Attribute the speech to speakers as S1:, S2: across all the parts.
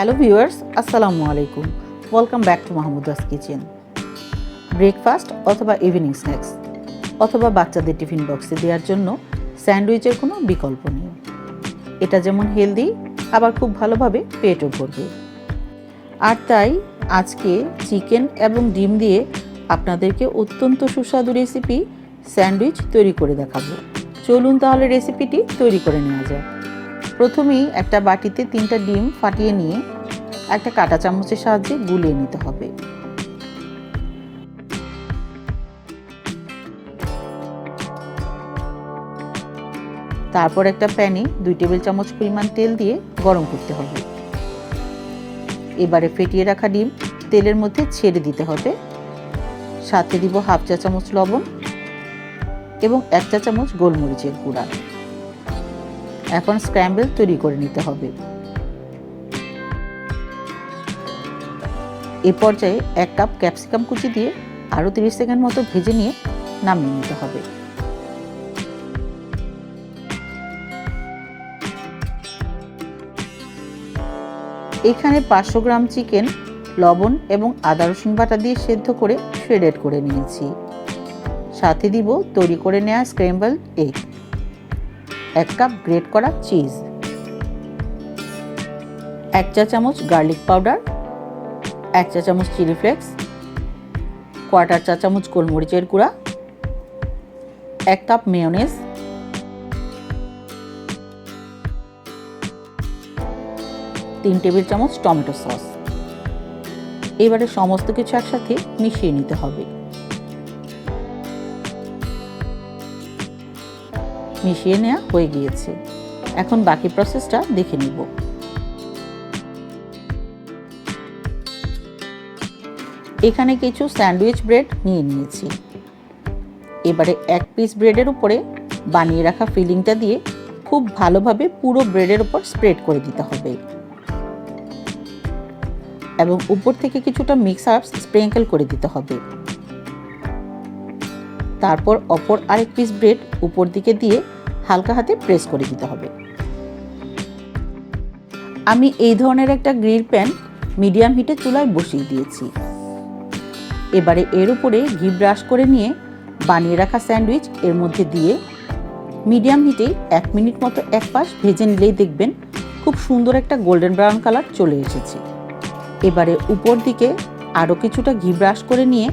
S1: Hello viewers আসসালামু আলাইকুম welcome back to Mahmuda's kitchen breakfast অথবা ইভিনিং স্ন্যাক্স অথবা বাচ্চাদের টিফিন বক্সে দেওয়ার জন্য স্যান্ডউইচের কোনো বিকল্প নেই। এটা যেমন হেলদি আবার খুব ভালোভাবে পেটও ভরবে। আর তাই আজকে চিকেন এবং ডিম দিয়ে আপনাদেরকে অত্যন্ত সুস্বাদু রেসিপি স্যান্ডউইচ তৈরি করে দেখাবো। চলুন তাহলে রেসিপিটি তৈরি করে নেওয়া যাক। প্রথমেই একটা বাটিতে তিনটা ডিম ফাটিয়ে নিয়ে একটা কাঁটা চামচের সাহায্যে গুলিয়ে নিতে হবে। তারপর একটা প্যানে দুই টেবিল চামচ পরিমাণ তেল দিয়ে গরম করতে হবে। এবারে ফেটিয়ে রাখা ডিম তেলের মধ্যে ছেড়ে দিতে হবে। সাথে দিব হাফ চা চামচ লবণ এবং এক চা চামচ গোলমরিচের গুঁড়া। এখন স্ক্র্যাম্বল তৈরি করে নিতে হবে। এ পর্যায়ে এক কাপ ক্যাপসিকাম কুচি দিয়ে আরও তিরিশ সেকেন্ড মতো ভেজে নিয়ে নামিয়ে নিতে হবে। এখানে পাঁচশো গ্রাম চিকেন, লবণ এবং আদা রসুন বাটা দিয়ে সেদ্ধ করে শ্রেডেড করে নিয়েছি। সাথে দিব তৈরি করে নেওয়া স্ক্র্যাম্বল এগ এক কাপ গ্রেট করা চিজ, এক চা চামচ গার্লিক পাউডার, এক চা চামচ চিলি ফ্লেক্স, কোয়ার্টার চা চামচ গোলমরিচের গুঁড়া, এক কাপ মেয়োনেজ, তিন টেবিল চামচ টমেটো সস। এবারে সমস্ত কিছু একসাথে মিশিয়ে নিতে হবে। মিশিয়ে নেওয়া হয়ে গিয়েছে। এখন বাকি প্রসেসটা দেখে নিব। এখানে কিছু স্যান্ডউইচ ব্রেড নিয়ে নিয়েছি। এবারে এক পিস ব্রেডের উপরে বানিয়ে রাখা ফিলিংটা দিয়ে খুব ভালোভাবে পুরো ব্রেডের উপর স্প্রেড করে দিতে হবে। এবং উপর থেকে কিছুটা মিক্স আর্টস স্প্রিঙ্কেল করে দিতে হবে। তারপর অপর আরেক পিস ব্রেড উপর দিকে দিয়ে হালকা হাতে প্রেস করে দিতে হবে। আমি এই ধরনের একটা গ্রিল প্যান মিডিয়াম হিটে চুলায় বসিয়ে দিয়েছি। এবারে এর উপরে ঘি ব্রাশ করে নিয়ে বানিয়ে রাখা স্যান্ডউইচ এর মধ্যে দিয়ে মিডিয়াম হিটে এক মিনিট মতো এক পাশ ভেজে নিলেই দেখবেন খুব সুন্দর একটা গোল্ডেন ব্রাউন কালার চলে এসেছে। এবারে উপর দিকে আরও কিছুটা ঘি ব্রাশ করে নিয়ে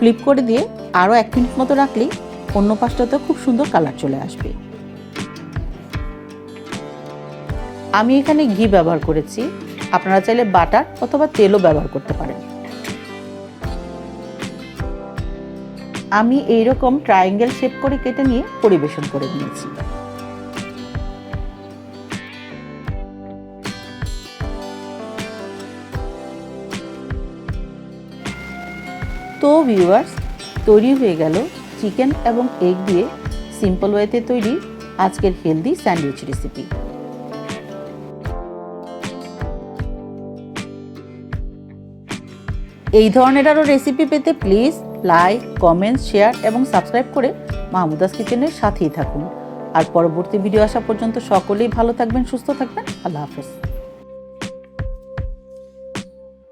S1: ফ্লিপ করে দিয়ে আরও এক মিনিট মতো রাখলেই অন্য পাশটাতে খুব সুন্দর কালার চলে আসবে। আমি এখানে ঘি ব্যবহার করেছি। আপনারা চাইলে বাটার অথবা তেলও ব্যবহার করতে পারেন। আমি এইরকম ট্রায়াঙ্গেল শেপ করে কেটে নিয়ে পরিবেশন করে নিয়েছি। তো ভিউয়ার্স তৈরি হয়ে গেল চিকেন এবং এগ দিয়ে সিম্পল ওয়েতে তৈরি আজকের হেলদি স্যান্ডউইচ রেসিপি এই ধরনের আরও রেসিপি পেতে প্লিজ লাইক কমেন্ট শেয়ার এবং সাবস্ক্রাইব করে মাহমুদাস কিচেনের সাথেই থাকুন। আর পরবর্তী ভিডিও আসা পর্যন্ত সকলেই ভালো থাকবেন, সুস্থ থাকবেন। আল্লাহ হাফেজ।